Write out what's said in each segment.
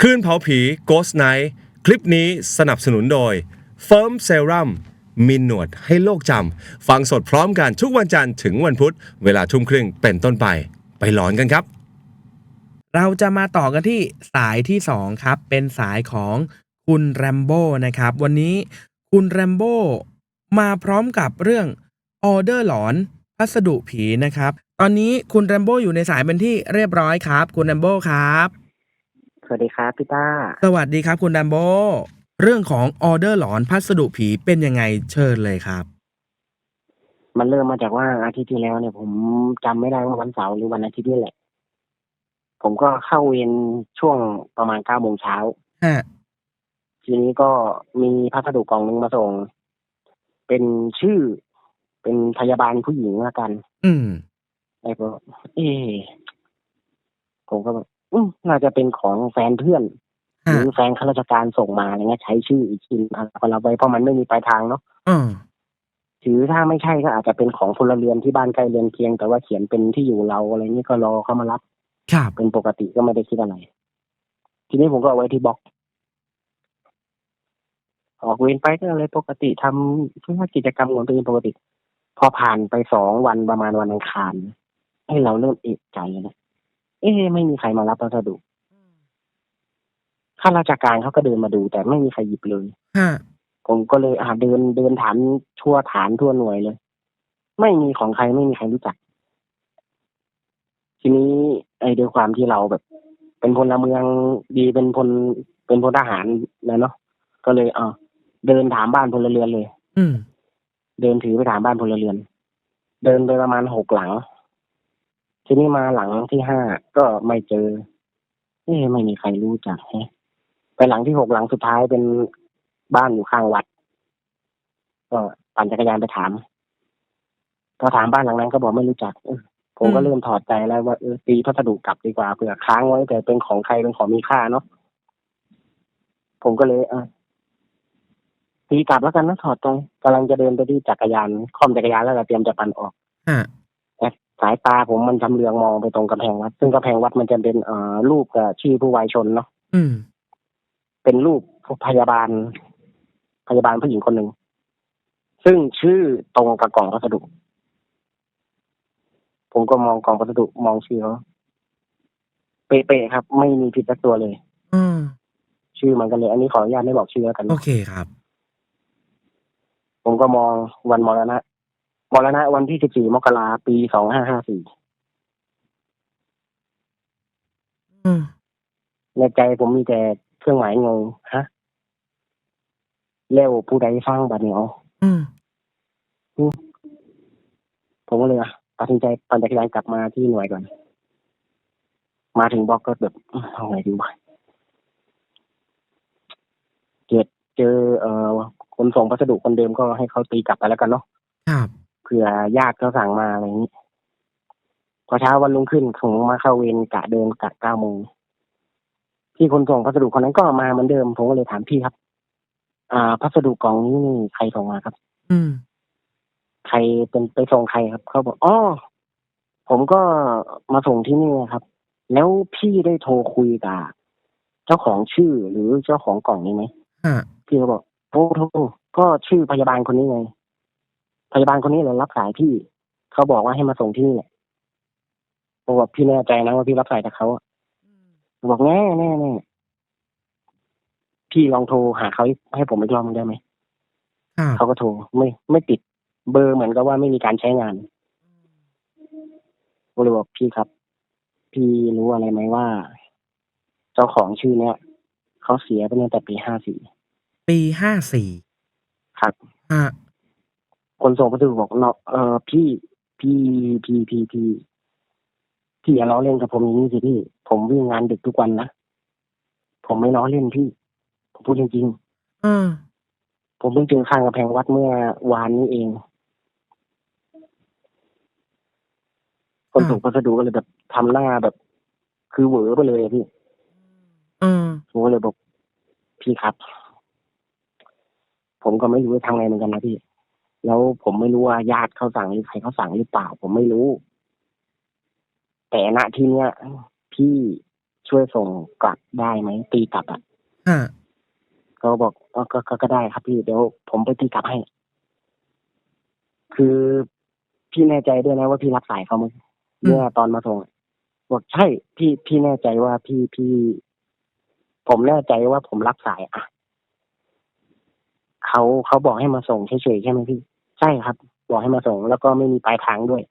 คืนเผาผี Ghost Night คลิปนี้สนับสนุนโดย Firm Serum มีหนวดให้โลกจำ ฟังสดพร้อมกันทุกวันจันทร์ถึงวันพุธ เวลาทุ่มครึ่งเป็นต้นไป ไปหลอนกันครับ เราจะมาต่อกันที่สายที่ 2 ครับ เป็นสายของคุณแรมโบ้นะครับ วันนี้คุณแรมโบ้มาพร้อมกับเรื่องออเดอร์หลอนพัสดุผีนะครับ ตอนนี้คุณแรมโบ้อยู่ในสายเป็นที่เรียบร้อยครับ คุณแรมโบ้ครับ สวัสดีครับพี่ต้า สวัสดีครับคุณแรมโบ้เรื่องของออเดอร์หลอนพัสดุผีเป็นยังไงเชิญเลยครับ มันเริ่มมาจากว่าอาทิตย์ที่แล้วเนี่ย ผมจำไม่ได้ว่าวันเสาร์หรือวันอาทิตย์นี่แหละ ผมก็เข้าเวรช่วงประมาณเก้าโมงเช้า ฮะ ทีนี้ก็มีพัสดุกล่องหนึงมาส่ง เป็นชื่อ เป็นพยาบาลผู้หญิงละกัน อืม ไอ้ก็เอ๊ะผมก็แบบอืม น่าจะเป็นของแฟนเพื่อนหฮะรือแฟนข้าราชการส่งมาอะไรเงี้ยใช้ชื่ออีกทีเอาเราไว้เพราะมันไม่มีปลายทางเนาะอ่าถือถ้าไม่ใช่ก็อาจจะเป็นของพลเรือนที่บ้านใกล้เรือนเคียง แต่ว่าเขียนเป็นที่อยู่เราอะไรนี้ก็รอเขามารับครับเป็นปกติก็ไม่ได้คิดอะไร ทีนี้ผมก็เอาไว้ที่บล็อก ออกเวรไปก็อะไรปกติทำทุกกิจกรรมของตัวเองปกติ พอผ่านไปสองวันประมาณวันอังคารให้เราเริ่มเอกใจแล้วเอ๊ะไม่มีใครมารับพัสดุข้าราชการเขาก็เดินมาดู แต่ไม่มีใครหยิบเลยฮะผมก็เลยอ่าเดินเดินถามทั่วฐานทั่วหน่วยเลย ไม่มีของใครไม่มีใครรู้จัก ทีนี้ ไอ้ด้วยความที่เราแบบ เป็นพลเมืองดีเป็นพลเป็นพลทหารนะเนาะก็เลยอ่าเดินถามบ้านพลเรือนเลย อืมเดินถือไปถามบ้านพลเรือน เดินไปประมาณหกหลัง ทีนี้มาหลังที่ห้าก็ไม่เจอเอ๊ไม่มีใครรู้จักแฮะไปหลังที่หกหลังสุดท้ายเป็นบ้านอยู่ข้างวัด ก็ปั่นจักรยานไปถามพอถามบ้านหลังนั้นก็บอกไม่รู้จักผมก็เริ่มถอดใจแล้วว่าเออตีพัสดุกลับดีกว่าเผื่อค้างไว้แต่เป็นของใครเป็นของมีค่าเนาะผมก็เลยเออตีกลับแล้วกันนะถอดใจกำลังจะเดินไปที่จักรยานคล่อมจักรยานแล้วก็เตรียมจะปั่นออก สายตาผมมันจำเรืองมองไปตรงกำแพงวัด ซึ่งกำแพงวัดมันจะเป็นเอ่อรูปกับชื่อผู้วายชนเนาะอืม เป็นรูปพยาบาล พยาบาลผู้หญิงคนหนึ่งซึ่งชื่อตรงกับกล่องพัสดุ ผมก็มองกล่องพัสดุมองชื่อเขาเป๊ะๆครับ ไม่มีผิดสักตัวเลย อืม ชื่อมันกันเลย อันนี้ขออนุญาตไม่บอกชื่อแล้วกันโอเคครับ ผมก็มองวันมรณะ มรณะวันที่14มกราปี2554อืม ในใจผมมีแต่เครื่องหมายงงฮะแล้วผู้ใดฟังบัดนี้เอาอืม ผมก็เลยอะตัดสินใจปั่นจักรยานกลับมาที่หน่วยก่อน มาถึงบล็อกก็แบบอื้อเอาไงดีวะเกิดเจอเอ่อคนส่งพัสดุคนเดิมก็ให้เขาตีกลับไปแล้วกันเนาะ ครับ เผื่อญาติเขาสั่งมาอะไรอย่างนี้ พอเช้าวันรุ่งขึ้นผมมาเข้าเวรกะเดินกะเก้าโมงพี่คนส่งพัสดุคนนั้นก็มาเหมือนเดิมผมก็เลยถามพี่ครับ อ่า พัสดุกล่องนี้นี่ใครส่งมาครับ อืม ใครเป็นไปส่งใครครับเขาบอกอ๋อผมก็มาส่งที่นี่ครับ แล้วพี่ได้โทรคุยกับเจ้าของชื่อหรือเจ้าของกล่องนี้ไหมฮะพี่ก็บอกโอ้โทรก็ชื่อพยาบาลคนนี้ไง พยาบาลคนนี้เลยรับสายพี่ เขาบอกว่าให้มาส่งที่นี่แหละผมบอกพี่แน่ใจนะว่าพี่รับสายจากเขาอะผมบอกแน่แน่แน่พี่ลองโทรหาเขาให้ผมอีกรอบนึงได้ไหมครับเขาก็โทรไม่ไม่ติด เบอร์เหมือนกับว่าไม่มีการใช้งานก็เลยบอกพี่ครับ พี่รู้อะไรไหมว่า เจ้าของชื่อเนี้ยเขาเสียไปตั้งแต่ปีห้าสี่ปีห้าสี่ครับฮะ คนส่งพัสดุบอกเนาะเออพี่พี่พี่พี่พี่พี่อย่าล้อเล่นกับผมอย่างนี้สิพี่ผมวิ่งงานดึกทุกวันนะผมไม่ล้อเล่นพี่ผมพูดจริงอืมๆผมเพิ่งเจอข้างกำแพงวัดเมื่อวานนี้เอง คนส่งพัสดุก็เลยแบบทำหน้าแบบ คือเหวอไปเลยอะพี่ อืมผมก็เลยบอกพี่ครับ ผมก็ไม่รู้จะทำไงเหมือนกันนะพี่ แล้วผมไม่รู้ว่าญาติเขาสั่งหรือใครเขาสั่งหรือเปล่า ผมไม่รู้ แต่ณที่เนี้ยพี่ช่วยส่งกลับได้ไหมตีกลับอะฮะเขาบอกอ๋อก็ก็ก็ได้ครับพี่เดี๋ยวผมไปตีกลับให้ คือพี่แน่ใจด้วยนะว่าพี่รับสายเขามั้ยเมื่อตอนมาส่งอะบอกใช่ พี่พี่แน่ใจว่าพี่พี่ ผมแน่ใจว่าผมรับสายอะเขาเขาบอกให้มาส่งเฉยๆใช่ไหมพี่ ใช่ครับ บอกให้มาส่งแล้วก็ไม่มีปลายทางด้วย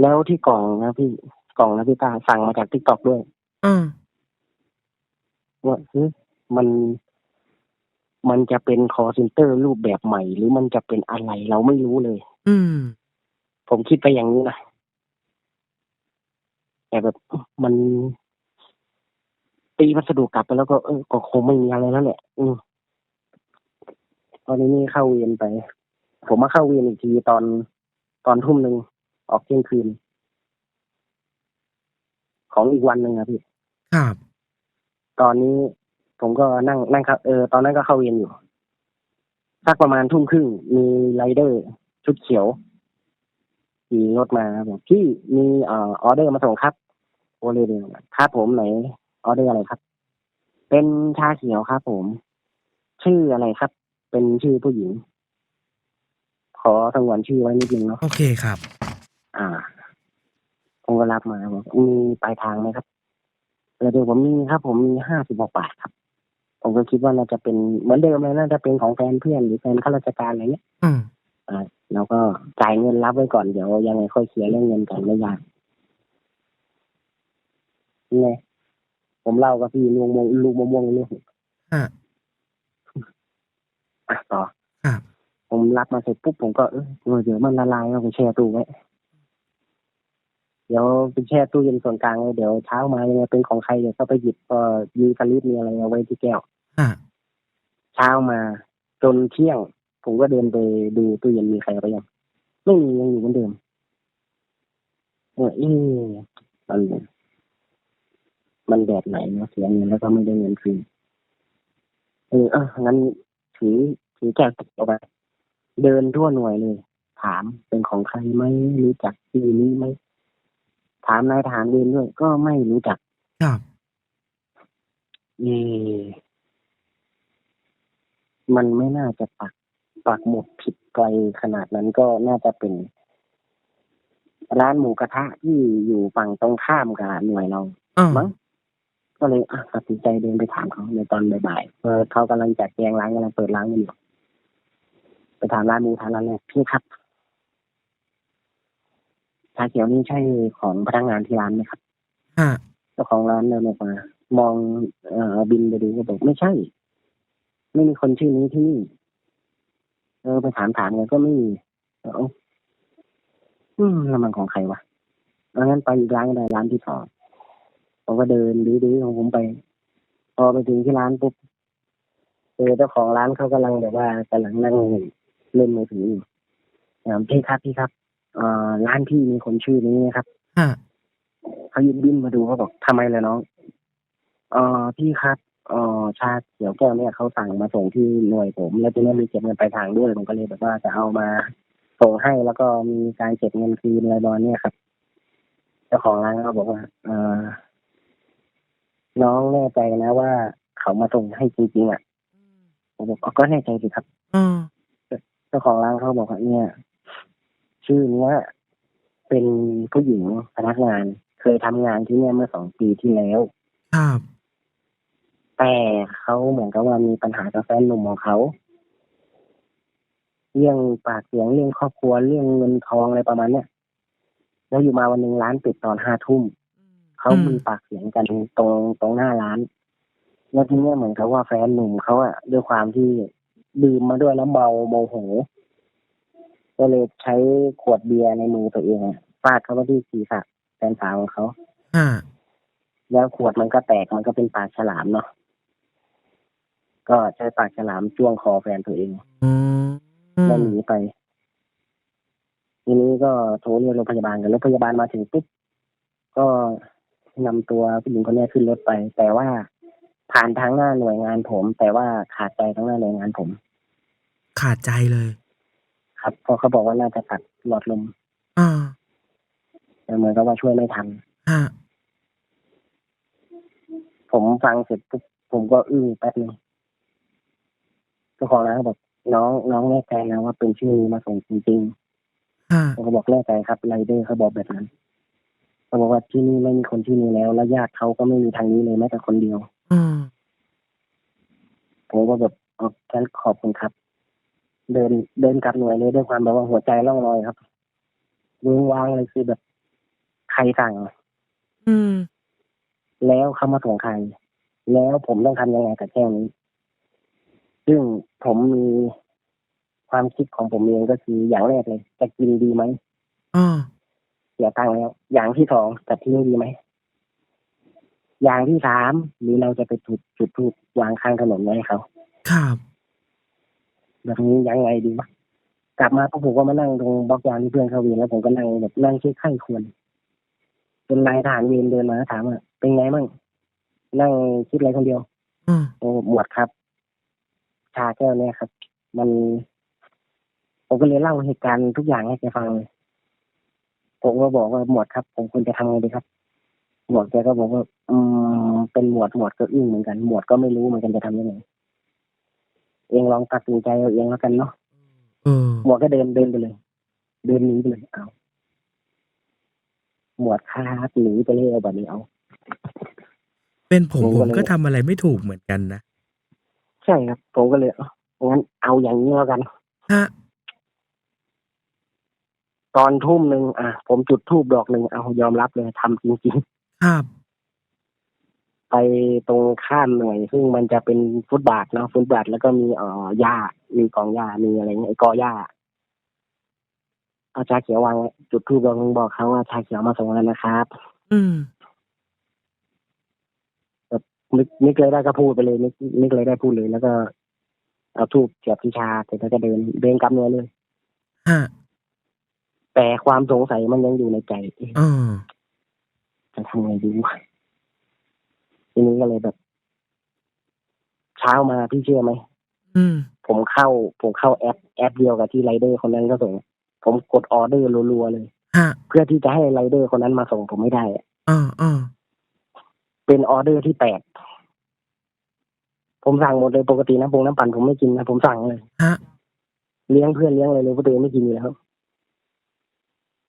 แล้วที่กล่องนะพี่กล่องนะพี่ตาสั่งมาจากทิกตอกด้วยอืมว่าเฮ้ยมันมันจะเป็นคอร์เซนเตอร์รูปแบบใหม่ หรือมันจะเป็นอะไรเราไม่รู้เลย อืม ผมคิดไปอย่างนี้นะแต่แบบมันตีพัสดุกลับไปแล้วก็เออก็คงไม่มีอะไรแล้วแหละอืม ตอนนี้นี่เข้าเวียนไป ผมมาเข้าเวียนอีกทีตอนตอนทุ่มหนึ่งออกเที่ยงคืน ของอีกวันหนึ่งอะพี่ ครับ ตอนนี้ผมก็นั่งนั่งครับเออตอนนั้นก็เข้าเวียนอยู่สักประมาณทุ่มครึ่งมีไรเดอร์ ชุดเขียวขี่รถมาบอกพี่มีเอ่อออเดอร์มาส่งครับโอเลยเดียวครับผมไหนออเดอร์อะไรครับ เป็นชาเขียวครับผม ชื่ออะไรครับ เป็นชื่อผู้หญิง ขอสงวนชื่อไว้นิดนึงเนาะ โอเคครับ อ่า ผมก็รับมาบอกมีปลายทางไหมครับเออเดี๋ยวผมมีครับ ผมมีห้าสิบหกบาทครับ ผมก็คิดว่าน่าจะเป็นเหมือนเดิมเลยน่าจะเป็นของแฟนเพื่อนหรือแฟนข้าราชการอะไรเงี้ย อืมอ่าเราก็จ่ายเงินรับไว้ก่อนเดี๋ยวยังไงค่อยเคลียร์เรื่องเงินกันไม่ยากนี่ไงผมเล่ากับพี่ลุงมงลุงมะม่วงเรื่อง ฮะ อะต่อครับผมรับมาเสร็จปุ๊บผมก็เออเดี๋ยวมันละลายเอาไปแช่ตู้ไว้เดี๋ยวไปแช่ตู้เย็นส่วนกลางเลยเดี๋ยวเช้ามายังไงเป็นของใครเดี๋ยวก็ไปหยิบเอ่อมีกระลิบมีอะไรเอาไว้ที่แก้วฮะเช้ามาจนเที่ยง ผมก็เดินไปดูตู้เย็นมีใครเอาไปยังไม่มียังอยู่เหมือนเดิมเออเอ๊ะมันมันแบบไหนเนาะเสียเงินแล้วก็ไม่ได้เงินคืนเออเอองั้น ถือถือแก้วติดเอาไปเดินทั่วหน่วยเลย ถามเป็นของใครไหมรู้จักชื่อนี้ไหมถามนายทหารเวรด้วย ก็ไม่รู้จักครับเออมันไม่น่าจะปักปักหมุดผิดไกลขนาดนั้นก็น่าจะเป็น ร้านหมูกระทะที่อยู่ฝั่งตรงข้ามกับหน่วยเราอ่ามั้ง ก็เลยอะตัดสินใจเดินไปถามเขาในตอนบ่ายๆเออเขากำลังจัดแจงร้านกำลังเปิดร้านกันอยู่ไปถามร้านหมูกระทะร้านแรกพี่ครับชาเขียวนี่ใช่ของพนักงานที่ร้านไหมครับฮะเจ้าของร้านเดินออกมามองเอ่อบินไปดูก็บอกไม่ใช่ ไม่มีคนชื่อนี้ที่นี่เออไปถามถามกันก็ไม่มีเอออืมแล้วมันของใครวะเอางั้นไปอีกร้านก็ได้ร้านที่สอง ผมก็เดินดื้อๆของผมไป พอไปถึงที่ร้านปุ๊บเจอเจ้าของร้านเขากำลังแบบว่ากำลังนั่งเล่นมือถืออยู่ถามพี่ครับพี่ครับเอ่อร้านพี่มีคนชื่อนี้ไหมครับฮะเขายืนบินมาดูเขาบอกทำไมเลยน้องเอ่อพี่ครับเอ่อชาเขียวแก้วเนี่ยเขาสั่งมาส่งที่หน่วยผม แล้วทีนี้มีเก็บเงินปลายทางด้วยผมก็เลยแบบว่าจะเอามาส่งให้แล้วก็มีการเก็บเงินคืนอะไรประมาณเนี้ยครับเจ้าของร้านเขาบอกว่า เอ่อ น้องแน่ใจนะว่าเขามาส่งให้จริงๆอะผมบอกอ๋อก็แน่ใจสิครับอ่าเจ้าของร้านเขาบอกว่าเนี่ย ชื่อเนี้ยเป็นผู้หญิงพนักงาน เคยทำงานที่เนี่ยเมื่อสองปีที่แล้ว ครับ แต่เขาเหมือนกับว่ามีปัญหากับแฟนหนุ่มของเขา เรื่องปากเสียงเรื่องครอบครัวเรื่องเงินทองอะไรประมาณเนี้ยแล้วอยู่มาวันหนึ่งร้านปิดตอนห้าทุ่ม เขามีปากเสียงกันตรงตรงหน้าร้าน แล้วทีเนี้ยเหมือนกับว่าแฟนหนุ่มเขาอะด้วยความที่ดื่มมาด้วยแล้วเมาโมโหก็เลยใช้ขวดเบียร์ในมือตัวเองอะฟาดเข้าไปที่ศีรษะแฟนสาวของเขาฮะแล้วขวดมันก็แตกมันก็เป็นปากฉลามเนาะก็ใช้ปากฉลามจ้วงคอแฟนตัวเองอืมแล้วหนีไป ทีนี้ก็โทรเรียกรถพยาบาลกันรถพยาบาลมาถึงปุ๊บก็ นำตัวผู้หญิงคนนี้ขึ้นรถไป แต่ว่าผ่านทางหน้าหน่วยงานผม แต่ว่าขาดใจทางหน้าหน่วยงานผม ขาดใจเลย ครับเพราะเขาบอกว่าน่าจะตัดหลอดลมอ่าแต่เหมือนกับว่าช่วยไม่ทันฮะผมฟังเสร็จปุ๊บผมก็อึ้งแป๊บนึงเจ้าของร้านก็บอกน้องน้องแน่ใจนะว่าเป็นชื่อนี้มาส่งจริงฮะๆผมก็บอกแน่ใจครับไรเดอร์เขาบอกแบบนั้น เขาบอกว่าที่นี่ไม่มีคนที่นี่แล้ว และญาติเขาก็ไม่มีทางนี้เลยแม้แต่คนเดียวอืมผมก็แบบอ๋องั้นขอบคุณครับ เดินเดินกลับหน่วยเลยด้วยความแบบว่าหัวใจร่องรอยครับวงวางเลยคือแบบใครสั่งอืม แล้วเขามาส่งใคร แล้วผมต้องทำยังไงกับแก้วนี้ ซึ่งผมมีความคิดของผมเองก็คืออย่างแรกเลย จะกินดีไหมอ่า เสียตังค์แล้ว อย่างที่สองจะทิ้งดีไหม อย่างที่สามหรือเราจะไปจุดจุดทูบวางข้างถนนไว้ให้เขาครับ แบบนี้ยังไงดีวะกลับมาปุ๊บผมก็มานั่งตรงบล็อกยางที่เพื่อนเขาเวียนแล้วผมก็นั่งแบบนั่งคิดไข้ควรจนนายทหารเวรเดินมาถามว่าเป็นไงมั่งนั่งคิดอะไรคนเดียวอืมโอ้หมวดครับ ชาแก้วเนี่ยครับ มันผมก็เลยเล่าเหตุการณ์ทุกอย่างให้แกฟังเลย ผมก็บอกว่าหมวดครับ ผมควรจะทำไงดีครับ หมวดแกก็บอกว่า อืมเป็นหมวดหมวดก็อึ้งเหมือนกัน หมวดก็ไม่รู้เหมือนกันจะทำยังไงเองลองตัดสินใจเอาเองแล้วกันเนาะเออหมวดก็เดินเดินไปเลย เดินหนีไปเลยเอาหมวดคาดหนีไปเลยเอาแบบนี้เอาเป็นผมผมผก็มเลยก็ทำอะไรไม่ถูกเหมือนกันนะ ใช่ครับ ผมก็เลยเอางั้นเอาอย่างนี้แล้วกันฮะ ตอนทุ่มหนึ่งอะผมจุดทูบดอกหนึ่งเอายอมรับเลยทำจริงครับๆไปตรงข้ามหน่วย ซึ่งมันจะเป็นฟุตบาทเนาะฟุตบาทแล้วก็มีเอ่อหญ้ามีกองหญ้ามีอะไรเงี้ยไอ้กอหญ้าเอาชาเขียววางไว้จุดทูบดอกหนึ่งบอกเขาว่าชาเขียวมาส่งแล้วนะครับ อืมนึกนึกเลยได้ก็พูดไปเลยนึกนึกเลยได้พูดเลยแล้วก็เอาทูบเสียบที่ชาเสร็จแล้วก็เดินเดินกลับหน่วยเลยฮะ แต่ความสงสัยมันยังอยู่ในใจเอ๊ะเออจะทำไงดีวะทีนี้ก็เลยแบบ เช้ามาพี่เชื่อไหมอืม ผมเข้า ผมเข้าแอปแอปเดียวกับที่ไรเดอร์คนนั้นก็ส่งผมกดออเดอร์รัวๆเลย ฮะเพื่อที่จะให้ไรเดอร์คนนั้นมาส่งผมไม่ได้อะเออเออเป็นออเดอร์ที่แปดผมสั่งหมดเลยปกติน้ำปรุงน้ำปั่นผมไม่กินนะผมสั่งเลย ฮะ เลี้ยงเพื่อนเลี้ยงอะไรเลยเพราะตัวเองไม่กินอยู่แล้ว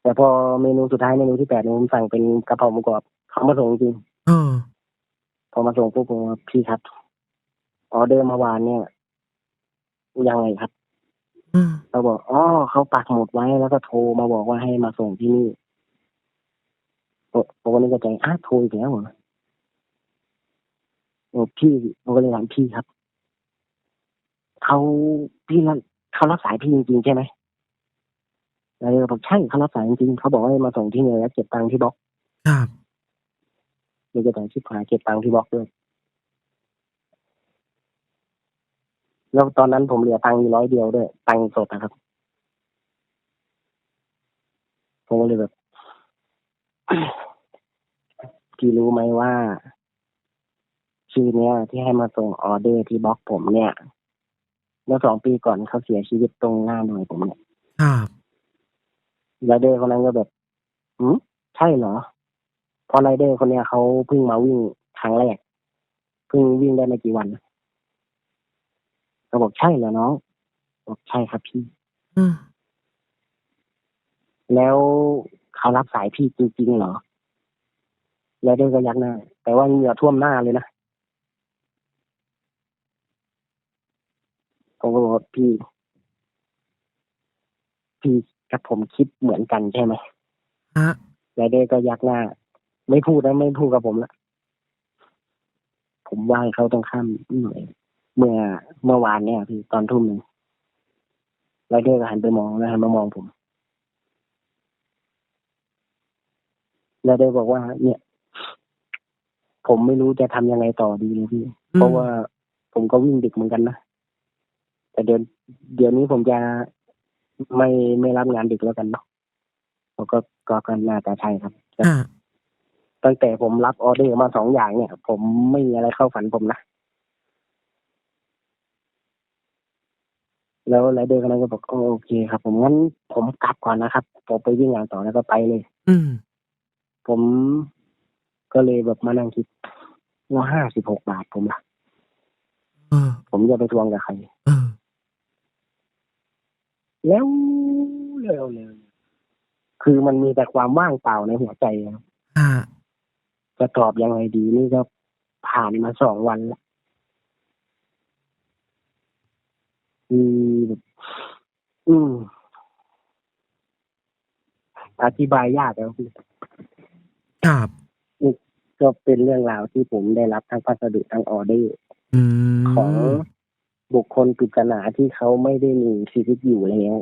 แต่พอเมนูสุดท้ายเมนูที่แปดเนี่ยผมสั่งเป็นกะเพราหมูกรอบเขามาส่งจริงเออพอมาส่งปุ๊บผมว่าพี่ครับออเดอร์เมื่อวานเนี่ยยังไงครับอืมเราบอกอ๋อเขาปักหมุดไว้แล้วก็โทรมาบอกว่าให้มาส่งที่นี่ผมผมก็นึกในใจอ้าวโทรอีกแล้วเหรอโอ้พี่ผมก็เลยถามพี่ครับเขาพี่รับเขารับสายพี่จริงๆใช่ไหม แล้วเราบอกใช่เขารับสายจริงๆเขาบอกว่าให้มาส่งที่เนี่ยแล้วเก็บตังค์ที่บล็อกครับนี่ก็ต้องชิบหายเก็บตังค์ที่บล็อกด้วย แล้วตอนนั้นผมเหลือตังค์อยู่ร้อยเดียวด้วยตังค์สดนะครับผมก็เลยแบบพี่รู้ไหมว่า ชื่อเนี้ย ที่ให้มาส่งออเดอร์ที่บล็อกผมเนี่ยเมื่อสองปีก่อนเขาเสียชีวิตตรงหน้าหน่วยผมเนี่ยครับ ไรเดอร์คนนั้นก็แบบอืมใช่เหรอเพราะไรเดอร์คนเนี้ยเขาเพิ่งมาวิ่งครั้งแรกเพิ่งวิ่งได้ไม่กี่วันก็บอกใช่เหรอน้องบอกใช่ครับพี่อืมแล้วเขารับสายพี่จริงๆเหรอไรเดอร์ก็ยักหน้า แต่ว่าเหงื่อท่วมหน้าเลยนะผมก็บอกว่าพี่พี่ กับผมคิดเหมือนกันใช่ไหมฮะไรเดอร์ก็ยักหน้า ไม่พูดนะไม่พูดกับผมละผมไหว้เขาตรงข้ามหน่อยเมื่อเมื่อวานเนี่ยพี่ตอนทุ่มหนึ่งไรเดอร์ก็หันไปมองแล้วหันมามองผมไรเดอร์บอกว่า เนี่ย ผมไม่รู้จะทำยังไงต่อดีเลยพี่ เพราะว่าผมก็วิ่งดึกเหมือนกันนะแต่เดี๋ยวเดี๋ยวนี้ผมจะ ไม่ไม่รับงานดึกแล้วกันเนาะผมก็ก็ก็น่าจะใช่ครับฮะตั้งแต่ผมรับออเดอร์มาสองอย่างเนี่ย ผมไม่มีอะไรเข้าฝันผมนะ แล้วไรเดอร์คนนั้นก็บอกอ๋อโอเคครับ ผมงั้นผมกลับก่อนนะครับ ผมไปวิ่งงานต่อแล้วก็ไปเลย อืม ผมก็เลยแบบมานั่งคิดแล้วห้าสิบหกบาทผมล่ะเออ ผมจะไปทวงกับใคร เออ แล้วเร็วเลยคือมันมีแต่ความว่างเปล่าในหัวใจครับอ่าจะตอบยังไงดีนี่ก็ผ่านมาสองวันแล้วอืมอืมอธิบายยากแล้วพี่ครับก็เป็นเรื่องราวที่ผมได้รับทั้งพัสดุทั้งออเดอร์อืมของ บุคคลปริศนาที่เขาไม่ได้มีชีวิตอยู่แล้ว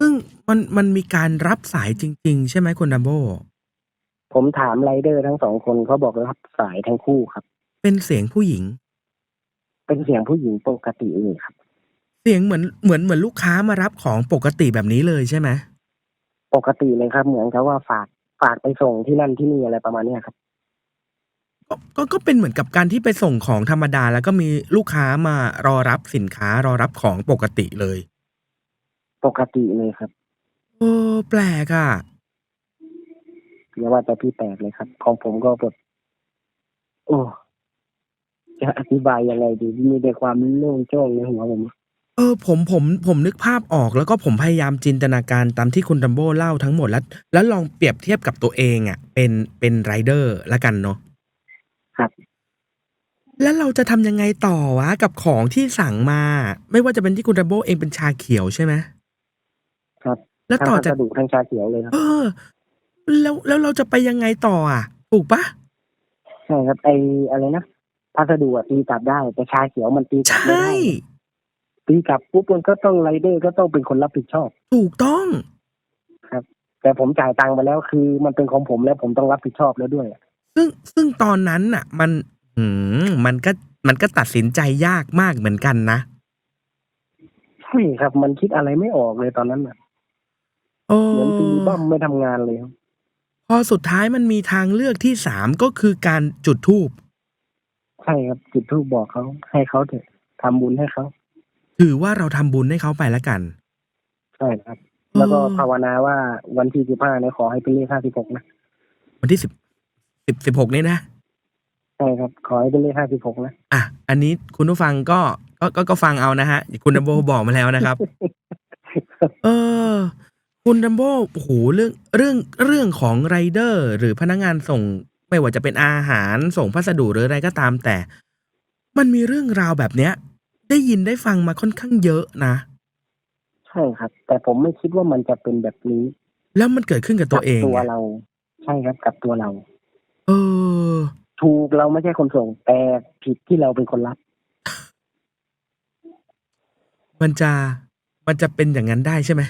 ซึ่งมันมันมีการรับสายจริง ๆ ใช่ไหมคุณดัมโบผมถามไรเดอร์ทั้งสองคนเขาบอกรับสายทั้งคู่ครับ เป็นเสียงผู้หญิง เป็นเสียงผู้หญิงปกติเลยครับ เสียงเหมือนเหมือนเหมือนลูกค้ามารับของปกติแบบนี้เลยใช่ไหมปกติเลยครับ เหมือนกับว่าฝากฝากไปส่งที่นั่นที่นี่อะไรประมาณเนี้ยครับ ก็ก็ก็เป็นเหมือนกับการที่ไปส่งของธรรมดา แล้วก็มีลูกค้ามารอรับสินค้ารอรับของปกติเลย ปกติเลยครับเออ แปลกอะอย่าว่าแต่พี่แปลกเลยครับ ของผมก็แบบโอ้จะอธิบายยังไงดีมีแต่ความโล่งโจ้งในหัวผมเออ ผมผมผมนึกภาพออกแล้วก็ผมพยายามจินตนาการตามที่คุณดัมโบเล่าทั้งหมดแล้ว แล้วลองเปรียบเทียบกับตัวเองอะ เป็นเป็นไรเดอร์ละกันเนาะ ครับ แล้วเราจะทำยังไงต่อวะ กับของที่สั่งมา ไม่ว่าจะเป็นที่คุณดัมโบเองเป็นชาเขียวใช่ไหม ครับแล้วทั้งต่อพัจากสดุทั้งชาเขียวเลยครับ เออ แล้วแล้วเราจะไปยังไงต่ออะ ถูกปะ ใช่ครับไออะไรนะพัสดุอะตีกลับได้ แต่ชาเขียวมันตีกลับใช่ไม่ได้ ตีกลับปุ๊บมันก็ต้องไรเดอร์ก็ต้องเป็นคนรับผิดชอบ ถูกต้อง แต่ผมจ่ายตังค์ไปแล้วคือ มันเป็นของผมแล้วผมต้องรับผิดชอบแล้วด้วย ซึ่งซึ่งตอนนั้นน่ะ มัน อืมมันก็มันก็ตัดสินใจยากมากเหมือนกันนะ ใช่ครับมันคิดอะไรไม่ออกเลยตอนนั้นอะโอ้ เหมือนตีบ้อมไม่ทำงานเลยครับพอสุดท้ายมันมีทางเลือกที่สามก็คือการจุดธูป ใช่ครับจุดทูบบอกเขาให้เขาเถอะทำบุญให้เขาถือว่าเราทำบุญให้เขาไปแล้วกัน ใช่ครับ แล้วก็เออภาวนาว่าวันที่สิบห้าเนี่ยขอให้เป็นเลขห้าสิบหกนะวันที่สิบ สิบสิบหกนี่นะ ใช่ครับ ขอให้เป็นเลขห้าสิบหกนะ อะ อันนี้คุณผู้ฟังก็ก็ก็ก็ฟังเอานะฮะ คุณดัมโบบอกมาแล้วนะครับ เออ คุณดัมโบโอ้โหเรื่องเรื่องเรื่องของไรเดอร์ หรือพนักงานส่ง ไม่ว่าจะเป็นอาหารส่งพัสดุหรืออะไรก็ตามแต่ มันมีเรื่องราวแบบเนี้ย ได้ยินได้ฟังมาค่อนข้างเยอะนะ ใช่ครับ แต่ผมไม่คิดว่ามันจะเป็นแบบนี้ แล้วมันเกิดขึ้นกับตัวเอง ตัวอะเรา ใช่ครับกับตัวเรา เออ ถูกเราไม่ใช่คนส่ง แต่ผิดที่เราเป็นคนรับ มันจะมันจะเป็นอย่างนั้นได้ใช่ไหม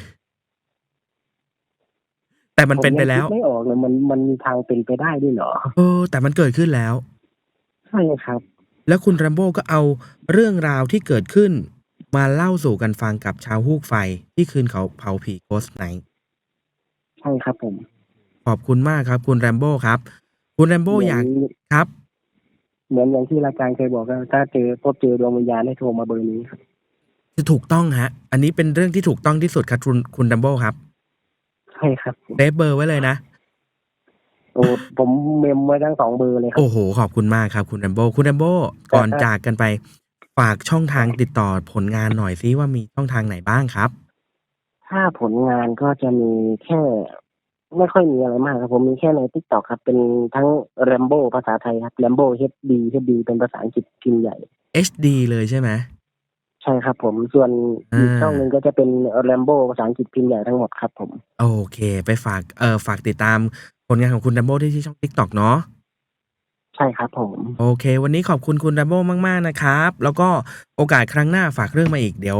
แต่มันเป็นไปแล้ว ผมยังคิดไม่ออกเลยมันมันมีทางเป็นไปได้ด้วยเหรอ เออ แต่มันเกิดขึ้นแล้ว ใช่ครับ แล้วคุณแรมโบ้ก็เอาเรื่องราวที่เกิดขึ้น มาเล่าสู่กันฟังกับชาวฮูกไฟที่คืนเขาเผาผีโกสไน ใช่ครับผม ขอบคุณมากครับ คุณแรมโบ้ครับ คุณแรมโบ้อยากเหมืนครับ เหมือนอย่างที่รายการเคยบอกว่าถ้าเจอพบเจอดวงวิญญาณให้โทรมาเบอร์นี้ครับจะถูกต้องฮะ อันนี้เป็นเรื่องที่ถูกต้องที่สุดครับคุณคุณแรมโบ้ครับใช่ครับเดฟเบอร์ไว้เลยนะโอ้ผมเมมไว้ทั้งสองเบอร์เลยครับโอ้โหขอบคุณมากครับ คุณแรมโบ้คุณแรมโบ้ก่อนจากกันไป ฝากช่องทางติดต่อผลงานหน่อยซิว่ามีช่องทางไหนบ้างครับ ถ้าผลงานก็จะมีแค่ ไม่ค่อยมีอะไรมากครับผมมีแค่ในทิกตอกครับ เป็นทั้งแรมโบ้ภาษาไทยครับแรมโบ้ HD HD เป็นภาษาอังกฤษพิมพ์ใหญ่ HD เลยใช่ไหมใช่ครับผมส่วนอีกอ่าช่องหนึ่งก็จะเป็นแรมโบ้ภาษาอังกฤษพิมพ์ใหญ่ทั้งหมดครับผมโอเค ไปฝากเออฝากติดตามผลงานของคุณแรมโบ้ได้ที่ช่อง TikTok เนาะใช่ครับผม โอเค วันนี้ขอบคุณคุณแรมโบ้มาก ๆ นะครับ แล้วก็โอกาสครั้งหน้าฝากเรื่องมาอีกเดี๋ยว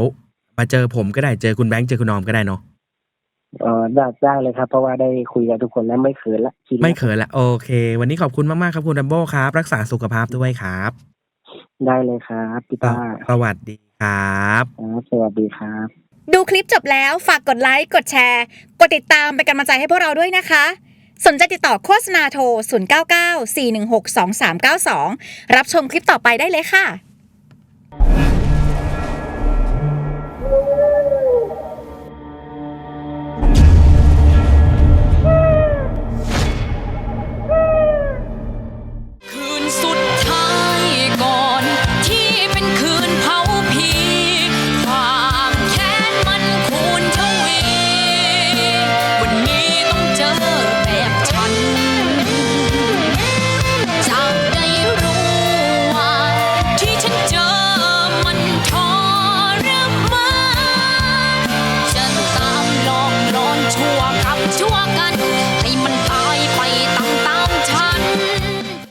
มาเจอผมก็ได้เจอคุณแบงค์เจอคุณนอมก็ได้เนาะ เออได้ได้เลยครับ เพราะว่าได้คุยกับทุกคนแล้วไม่เขินละชินละไม่เขินละโอเค วันนี้ขอบคุณมากๆครับคุณแรมโบ้ครับ รักษาสุขภาพด้วยครับได้เลยครับพี่ตาสวัสดีครับ ครับสวัสดีครับ ดูคลิปจบแล้วฝากกดไลค์ กดแชร์ กดติดตามเป็นกำลังใจให้พวกเราด้วยนะคะ สนใจติดต่อโฆษณาโทร 099 416 2392 รับชมคลิปต่อไปได้เลยค่ะ